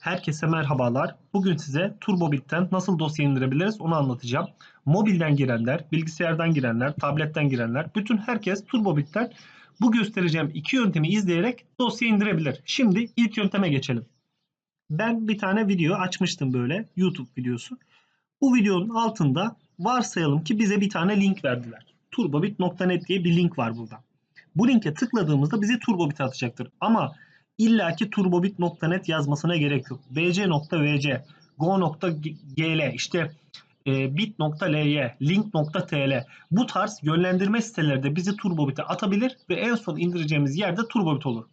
Herkese merhabalar. Bugün size TurboBit'ten nasıl dosya indirebiliriz onu anlatacağım. Mobilden girenler, bilgisayardan girenler, tabletten girenler, bütün herkes TurboBit'ten bu göstereceğim iki yöntemi izleyerek dosya indirebilir. Şimdi ilk yönteme geçelim. Ben bir tane video açmıştım böyle YouTube videosu. Bu videonun altında varsayalım ki bize bir tane link verdiler. turbobit.net diye bir link var burada. Bu linke tıkladığımızda bizi TurboBit'e atacaktır. Ama illaki turbobit.net yazmasına gerek yok. bc.vc, go.gl, işte e, bit.ly, link.tl bu tarz yönlendirme sitelerde bizi Turbobit'e atabilir ve en son indireceğimiz yerde Turbobit olur.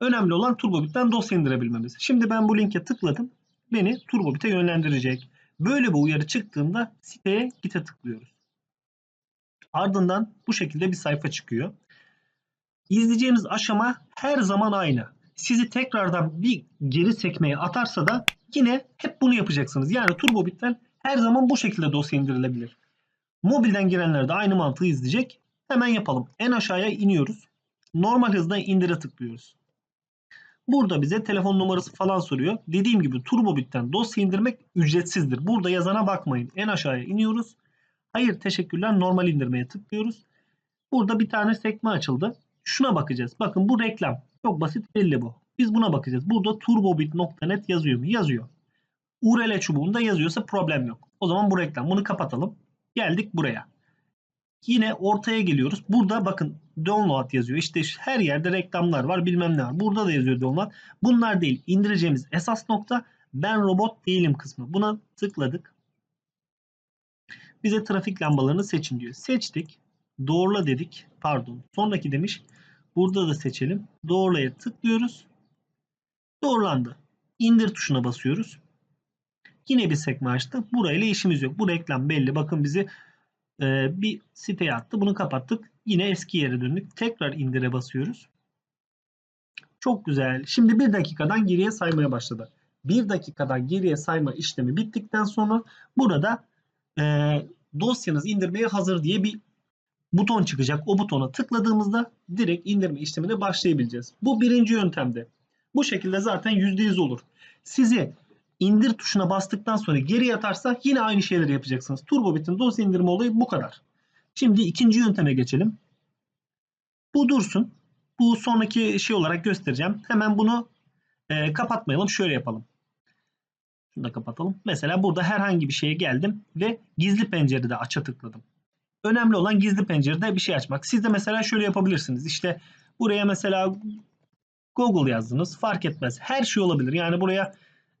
Önemli olan Turbobit'ten dosya indirebilmemiz. Şimdi ben bu linke tıkladım. Beni Turbobit'e yönlendirecek. Böyle bir uyarı çıktığında siteye git'e tıklıyoruz. Ardından bu şekilde bir sayfa çıkıyor. İzleyeceğimiz aşama her zaman aynı sizi tekrardan bir geri sekmeye atarsa da yine hep bunu yapacaksınız. Yani TurboBit'ten her zaman bu şekilde dosya indirilebilir. Mobilden girenler de aynı mantığı izleyecek. Hemen yapalım. En aşağıya iniyoruz. Normal hızda indire tıklıyoruz. Burada bize telefon numarası falan soruyor. Dediğim gibi TurboBit'ten dosya indirmek ücretsizdir. Burada yazana bakmayın. En aşağıya iniyoruz. Hayır teşekkürler normal indirmeye tıklıyoruz. Burada bir tane sekme açıldı. Şuna bakacağız. Bakın bu reklam. Çok basit belli bu. Biz buna bakacağız. Burada turbobit.net yazıyor mu? Yazıyor. URL çubuğunda yazıyorsa problem yok. O zaman bu reklam. Bunu kapatalım. Geldik buraya. Yine ortaya geliyoruz. Burada bakın download yazıyor. İşte her yerde reklamlar var bilmem ne var. Burada da yazıyor download. Bunlar değil. İndireceğimiz esas nokta ben robot değilim kısmı. Buna tıkladık. Bize trafik lambalarını seçin diyor. Seçtik. Doğrula dedik. Pardon. Sonraki demiş. Burada da seçelim. Doğrulaya tıklıyoruz. Doğrulandı. İndir tuşuna basıyoruz. Yine bir sekme açtı. Burayla işimiz yok. Bu reklam belli. Bakın bizi e, bir siteye attı. Bunu kapattık. Yine eski yere döndük. Tekrar indire basıyoruz. Çok güzel. Şimdi bir dakikadan geriye saymaya başladı. Bir dakikadan geriye sayma işlemi bittikten sonra burada e, dosyanız indirmeye hazır diye bir buton çıkacak. O butona tıkladığımızda direkt indirme işlemine başlayabileceğiz. Bu birinci yöntemde. Bu şekilde zaten %100 olur. Sizi indir tuşuna bastıktan sonra geri yatarsa yine aynı şeyleri yapacaksınız. TurboBit'in dosya indirme olayı bu kadar. Şimdi ikinci yönteme geçelim. Bu dursun. Bu sonraki şey olarak göstereceğim. Hemen bunu e, kapatmayalım. Şöyle yapalım. Şunu da kapatalım. Mesela burada herhangi bir şeye geldim ve gizli pencerede aça tıkladım. Önemli olan gizli pencerede bir şey açmak. Siz de mesela şöyle yapabilirsiniz. İşte buraya mesela Google yazdınız. Fark etmez. Her şey olabilir. Yani buraya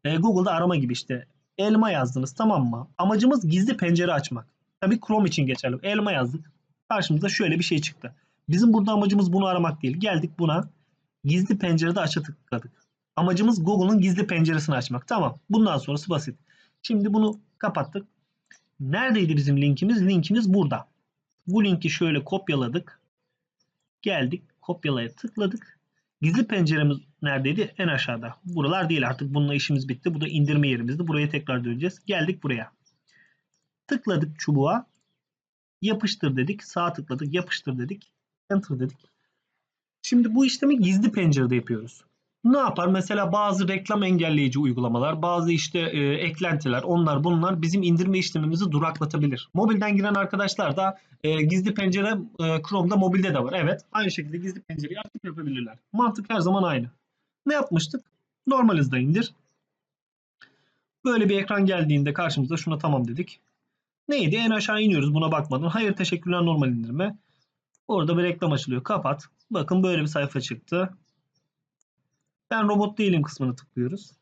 e, Google'da arama gibi işte elma yazdınız tamam mı? Amacımız gizli pencere açmak. Tabii Chrome için geçerli. Elma yazdık. Karşımıza şöyle bir şey çıktı. Bizim burada amacımız bunu aramak değil. Geldik buna gizli pencerede aça tıkladık. Amacımız Google'un gizli penceresini açmak. Tamam. Bundan sonrası basit. Şimdi bunu kapattık. Neredeydi bizim linkimiz? Linkimiz burada. Bu linki şöyle kopyaladık. Geldik. Kopyalaya tıkladık. Gizli penceremiz neredeydi? En aşağıda. Buralar değil artık. Bununla işimiz bitti. Bu da indirme yerimizdi. Buraya tekrar döneceğiz. Geldik buraya. Tıkladık çubuğa. Yapıştır dedik. Sağ tıkladık. Yapıştır dedik. Enter dedik. Şimdi bu işlemi gizli pencerede yapıyoruz ne yapar? Mesela bazı reklam engelleyici uygulamalar, bazı işte e, eklentiler, onlar bunlar bizim indirme işlemimizi duraklatabilir. Mobilden giren arkadaşlar da e, gizli pencere e, Chrome'da mobilde de var. Evet, aynı şekilde gizli pencereyi açıp yapabilirler. Mantık her zaman aynı. Ne yapmıştık? Normal hızda indir. Böyle bir ekran geldiğinde karşımıza şuna tamam dedik. Neydi? En aşağı iniyoruz buna bakmadan. Hayır teşekkürler normal indirme. Orada bir reklam açılıyor. Kapat. Bakın böyle bir sayfa çıktı. Ben robot değilim kısmını tıklıyoruz.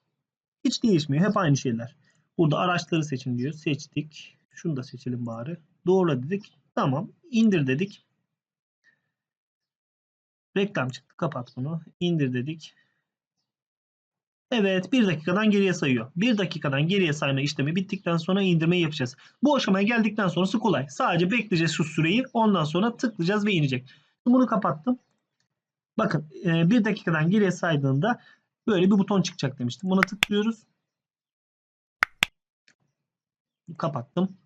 Hiç değişmiyor. Hep aynı şeyler. Burada araçları seçin diyor. Seçtik. Şunu da seçelim bari. Doğrula dedik. Tamam. İndir dedik. Reklam çıktı. Kapat bunu. İndir dedik. Evet bir dakikadan geriye sayıyor. Bir dakikadan geriye sayma işlemi bittikten sonra indirmeyi yapacağız. Bu aşamaya geldikten sonrası kolay. Sadece bekleyeceğiz şu süreyi. Ondan sonra tıklayacağız ve inecek. Bunu kapattım. Bakın e, bir dakikadan geriye saydığında böyle bir buton çıkacak demiştim. Buna tıklıyoruz. Kapattım.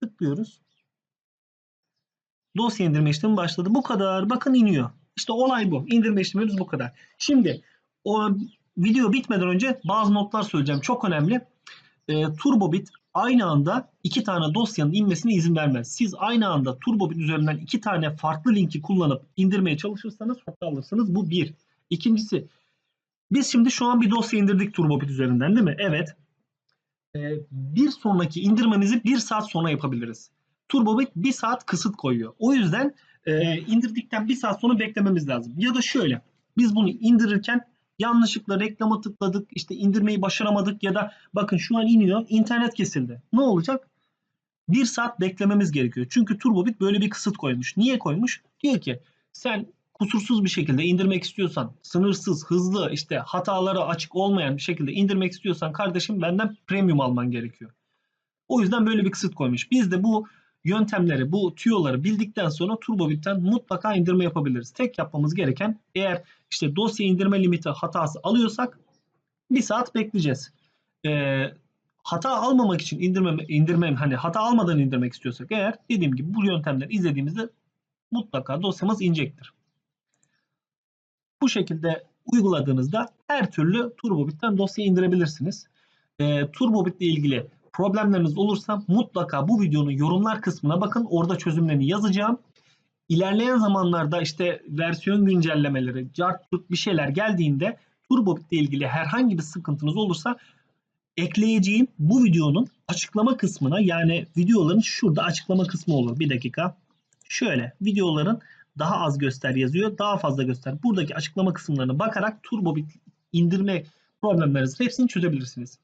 Tıklıyoruz. Dosya indirme işlemi başladı. Bu kadar. Bakın iniyor. İşte olay bu. İndirme işlemimiz bu kadar. Şimdi o video bitmeden önce bazı notlar söyleyeceğim. Çok önemli. E, TurboBit aynı anda iki tane dosyanın inmesine izin vermez. Siz aynı anda TurboBit üzerinden iki tane farklı linki kullanıp indirmeye çalışırsanız hata alırsınız. Bu bir. İkincisi biz şimdi şu an bir dosya indirdik TurboBit üzerinden değil mi? Evet. E, bir sonraki indirmemizi bir saat sonra yapabiliriz. TurboBit bir saat kısıt koyuyor. O yüzden e, indirdikten bir saat sonra beklememiz lazım. Ya da şöyle biz bunu indirirken yanlışlıkla reklama tıkladık işte indirmeyi başaramadık ya da bakın şu an iniyor internet kesildi. Ne olacak? Bir saat beklememiz gerekiyor. Çünkü TurboBit böyle bir kısıt koymuş. Niye koymuş? Diyor ki sen kusursuz bir şekilde indirmek istiyorsan, sınırsız, hızlı, işte hataları açık olmayan bir şekilde indirmek istiyorsan kardeşim benden premium alman gerekiyor. O yüzden böyle bir kısıt koymuş. Biz de bu yöntemleri, bu tüyoları bildikten sonra TurboBit'ten mutlaka indirme yapabiliriz. Tek yapmamız gereken eğer işte dosya indirme limiti hatası alıyorsak bir saat bekleyeceğiz. Ee, hata almamak için indirmem, indirmem hani hata almadan indirmek istiyorsak eğer dediğim gibi bu yöntemleri izlediğimizde mutlaka dosyamız inecektir. Bu şekilde uyguladığınızda her türlü TurboBit'ten dosya indirebilirsiniz. Ee, TurboBit ile ilgili problemleriniz olursa mutlaka bu videonun yorumlar kısmına bakın. Orada çözümlerini yazacağım. İlerleyen zamanlarda işte versiyon güncellemeleri, cart bir şeyler geldiğinde TurboBit ile ilgili herhangi bir sıkıntınız olursa ekleyeceğim bu videonun açıklama kısmına yani videoların şurada açıklama kısmı olur. Bir dakika. Şöyle videoların daha az göster yazıyor. Daha fazla göster. Buradaki açıklama kısımlarına bakarak TurboBit indirme problemlerinizi hepsini çözebilirsiniz.